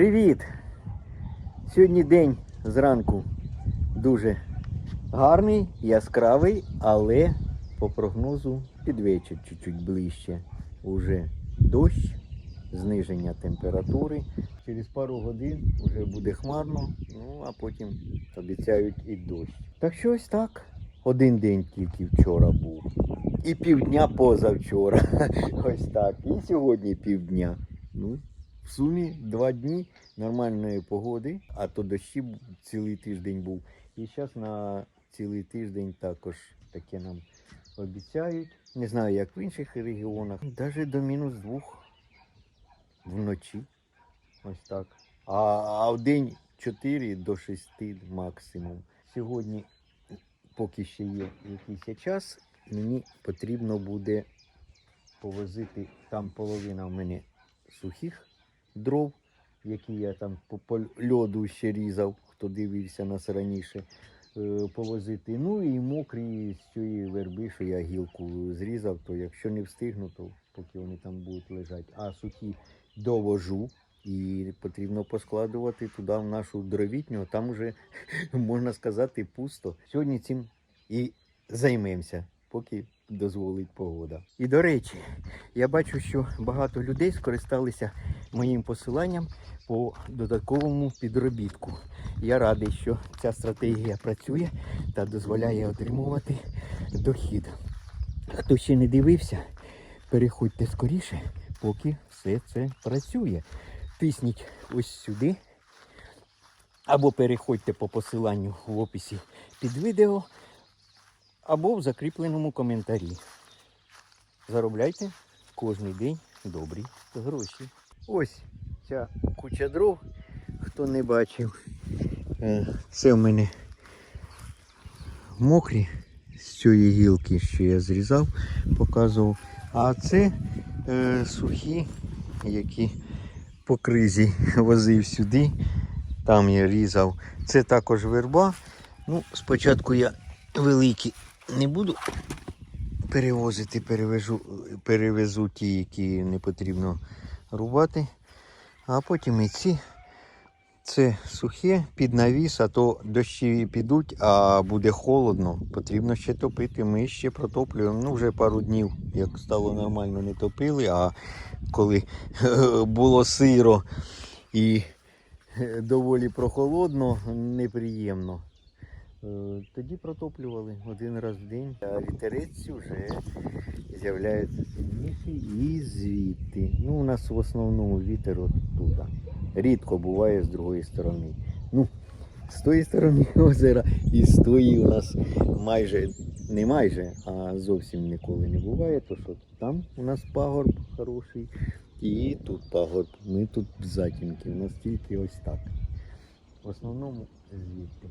Привіт! Сьогодні день зранку дуже гарний, яскравий, але по прогнозу під вечір чуть-чуть ближче. Уже дощ, зниження температури. Через пару годин вже буде хмарно, ну а потім обіцяють і дощ. Так що ось так. Один день тільки вчора був. І півдня позавчора. Ось так. І сьогодні півдня. Ну, в сумі два дні нормальної погоди, а то дощі цілий тиждень був. І зараз на цілий тиждень також таке нам обіцяють. Не знаю, як в інших регіонах. Навіть до мінус двох вночі. Ось так. А, а в день 4 до 6 максимум. Сьогодні, поки ще є якийсь час, мені потрібно буде повозити там половина в мене сухих дров, які я там по, по льоду ще різав, хто дивився нас раніше, е, повозити. Ну і мокрі з цієї верби, що я гілку зрізав, то якщо не встигну, то поки вони там будуть лежати. А сухі довожу. І потрібно поскладувати туди в нашу дровітню, там вже можна сказати пусто. Сьогодні цим і займемося, поки дозволить погода. І до речі, я бачу, що багато людей скористалися моїм посиланням по додатковому підробітку. Я радий, що ця стратегія працює та дозволяє отримувати дохід. Хто ще не дивився, переходьте скоріше, поки все це працює. Тисніть ось сюди. Або переходьте по посиланню в описі під відео, або в закріпленому коментарі. Заробляйте кожен день добрі гроші. Ось ця куча дров, хто не бачив. Е, Це в мене мокрі з цієї гілки, що я зрізав, показував. А це е, сухі, які по кризі возив сюди. Там я різав. Це також верба. Ну, спочатку я великі не буду перевозити, перевезу, перевезу ті, які не потрібно рубати. А потім і ці. Це сухе під навіс, а то дощі підуть, а буде холодно. Потрібно ще топити. Ми ще протоплюємо. Ну, вже пару днів, як стало нормально, не топили, а коли було сиро і доволі прохолодно, неприємно. Е, Тоді протоплювали один раз в день, а вітерець вже з'являється сильніший і звідти. Ну, у нас в основному вітер оттуда. Рідко буває з другої сторони. Ну, з тої сторони озера і з тої у нас майже, не майже, а зовсім ніколи не буває. То що там у нас пагорб хороший, і тут пагорб. Ми тут затінки. У нас тільки ось так. В основному звідти.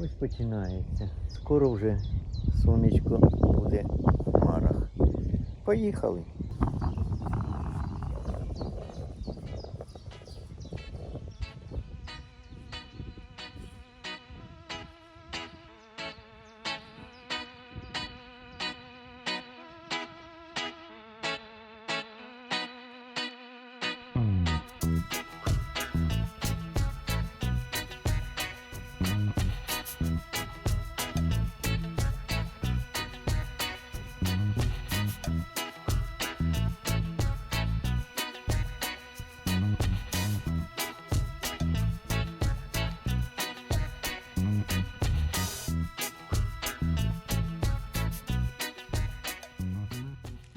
Ось починається. Скоро вже сонечко буде в хмарах. Поїхали.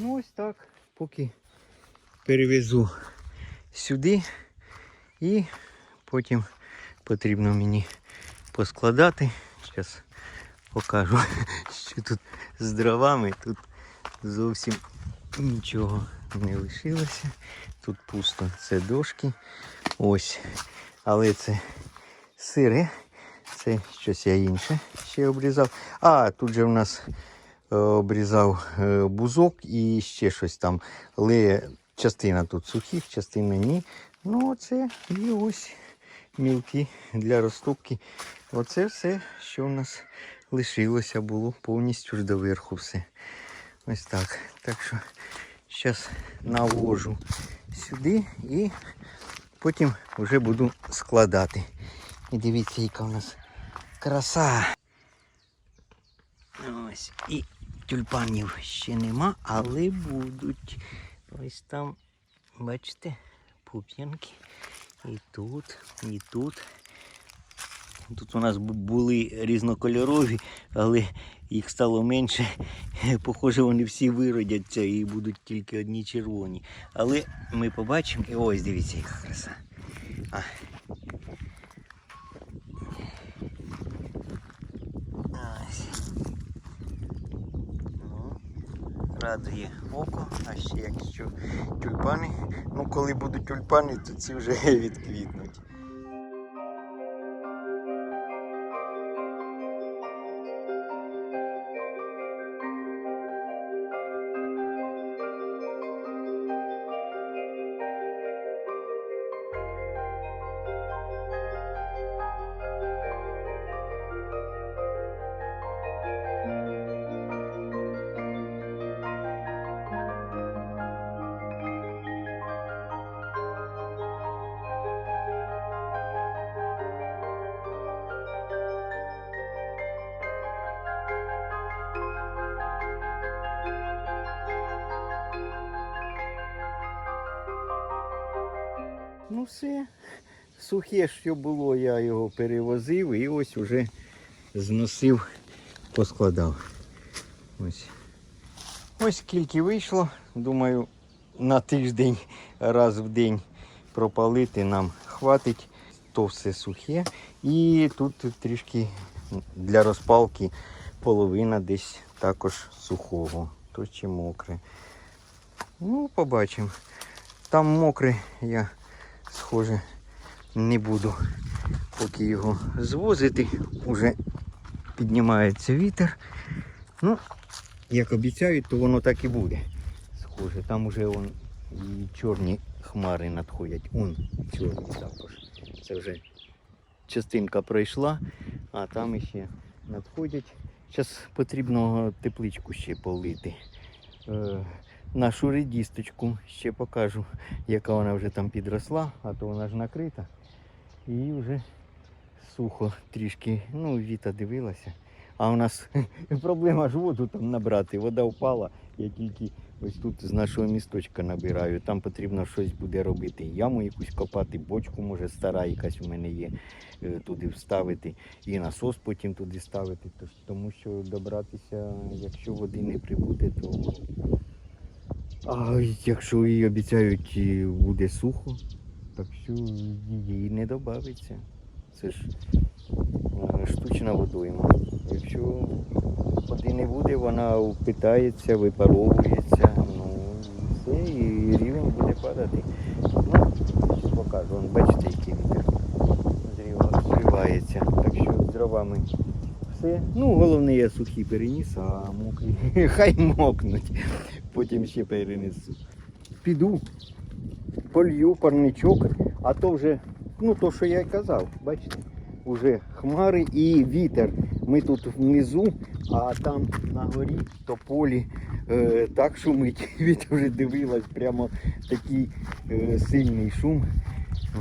Ну ось так, поки перевезу сюди і потім потрібно мені поскладати. Зараз покажу, що тут з дровами. Тут зовсім нічого не лишилося. Тут пусто, це дошки. Ось. Але це сире. Це щось я інше ще обрізав. А, тут же в нас обрізав е, бузок і ще щось там. Але частина тут сухих, частина ні. Ну, оце і ось мілкі для розтопки. Оце все, що в нас лишилося, було повністю ж доверху все. Ось так. Так що зараз навожу сюди і Потім вже буду складати. І дивіться, яка в нас краса. Ось. І тюльпанів ще нема, але будуть. Ось там, бачите, пуп'янки. І тут, і тут. Тут у нас були різнокольорові, але їх стало менше. Похоже, вони всі виродяться і будуть тільки одні червоні. Але ми побачимо. І ось дивіться, яка краса. А. Ось. Ну, радує око, а ще якщо тюльпани. Ну, коли будуть тюльпани, то ці вже відквітнуть. Все, сухе, що було, я його перевозив і ось уже зносив, поскладав. Ось. Ось скільки вийшло. Думаю, на тиждень раз в день пропалити нам хватить. То все сухе. І тут трішки для розпалки половина десь також сухого, то чи мокре. Ну, побачимо. Там мокре я схоже, не буду поки його звозити. Уже піднімається вітер. Ну, як обіцяють, то воно так і буде. Схоже, там уже вон і чорні хмари надходять. Он чорні також. Це вже частинка пройшла, а там іще надходять. Зараз потрібно тепличку ще полити. Нашу редісточку ще покажу, яка вона вже там підросла, а то вона ж накрита. І вже сухо трішки. Ну, Віта дивилася. А у нас проблема ж воду там набрати. Вода впала. Я тільки ось тут з нашого місточка набираю. Там потрібно щось буде робити. Яму якусь копати, бочку, може, стара якась у мене є, е, туди вставити. І насос потім туди ставити. Тому що добратися, якщо води не прибуде, то а якщо і обіцяють, буде сухо, так що її не додається. Це ж е, штучна водойма. Якщо води не буде, вона впитається, випаровується, ну все, і рівень буде падати. Ну, покажу, бачите, який вітер зривається. Так що з дровами все. Ну, головне, я сухі переніс, а мокрі хай мокнуть. Потім ще перенесу. Піду, полью парничок, а то вже, ну то, що я й казав, бачите, вже хмари і вітер. Ми тут внизу, а там на горі то полі е, так шумить. Вітер вже дивилась, прямо такий е, сильний шум.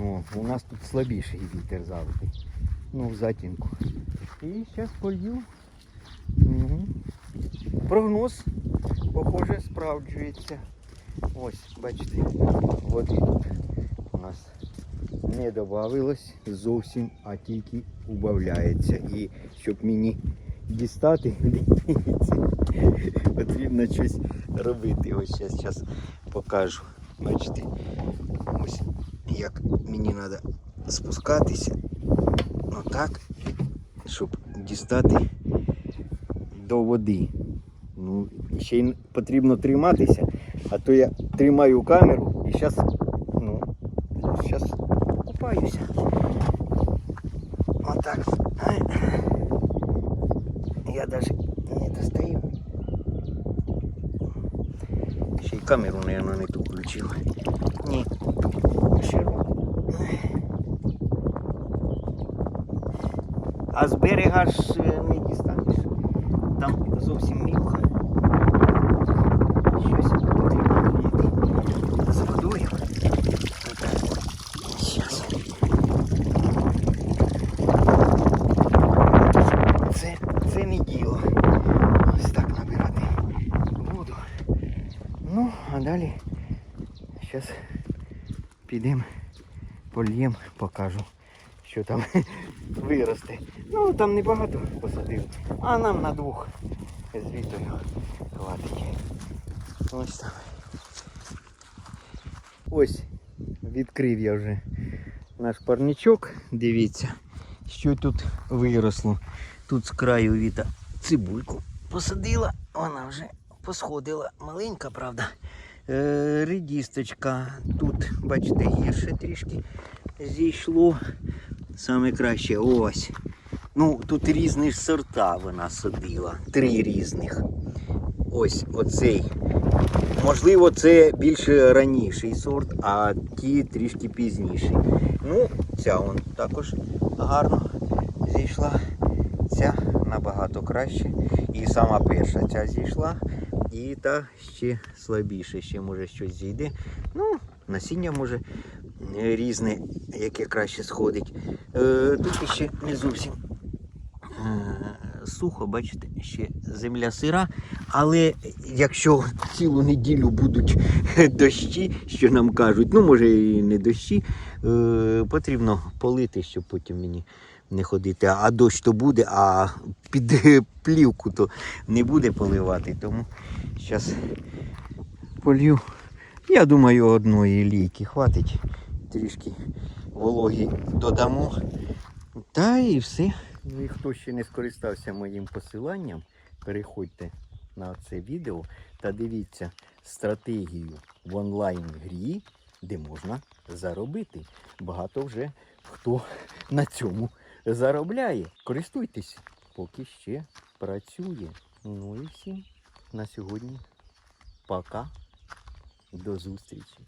О, у нас тут слабіший вітер завжди. Ну, в затінку. І зараз полью. Угу. Прогноз, похоже, справджується. Ось, бачите, води тут у нас не додавилось зовсім, а тільки убавляється. І щоб мені дістати, потрібно щось робити. Ось зараз, зараз покажу. Бачите, ось як мені треба спускатися. Отак, щоб дістати до води. Ще й потрібно триматися, а то я тримаю камеру і зараз, ну, зараз купаюся. Отак. Я навіть не достаю. Ще й камеру, мабуть, не ту включив. Ні, ту широку. А з берега ж е, не дістанеш. Там зовсім мілко. Щось потрібно прийти з водою. Отак. далі. Зараз підемо польєм, покажу, що там виросте. Ну там небагато посадив, а нам на двох з вітою хватить. Ось там. Ось відкрив я вже наш парничок. Дивіться, що тут виросло. Тут з краю віта цибульку посадила, вона вже посходила. Маленька, правда. Е, редісточка. Тут, бачите, гірше трішки зійшло. Саме краще ось. Ну, тут різні сорта вона садила. Три різних. Ось оцей. Можливо, це більше раніший сорт, а ті трішки пізніші. Ну, ця он також гарно зійшла. Ця набагато краще. І сама перша ця зійшла. І та ще слабіше, ще може щось зійде. Ну, насіння може е, різне, яке краще сходить. Е, тут ще не зовсім е, сухо, бачите, ще земля сира. Але якщо цілу неділю будуть дощі, що нам кажуть, ну може і не дощі, потрібно полити, щоб потім мені не ходити. А дощ то буде, а під плівку то не буде поливати. Тому зараз полью. Я думаю, одної лійки хватить. Трішки вологі додамо. Та і все. Ну і хто ще не скористався моїм посиланням, переходьте на це відео та дивіться стратегію в онлайн-грі, де можна заробити. Багато вже хто на цьому заробляє. Користуйтесь, поки ще працює. Ну і всім на сьогодні. Пока. До зустрічі.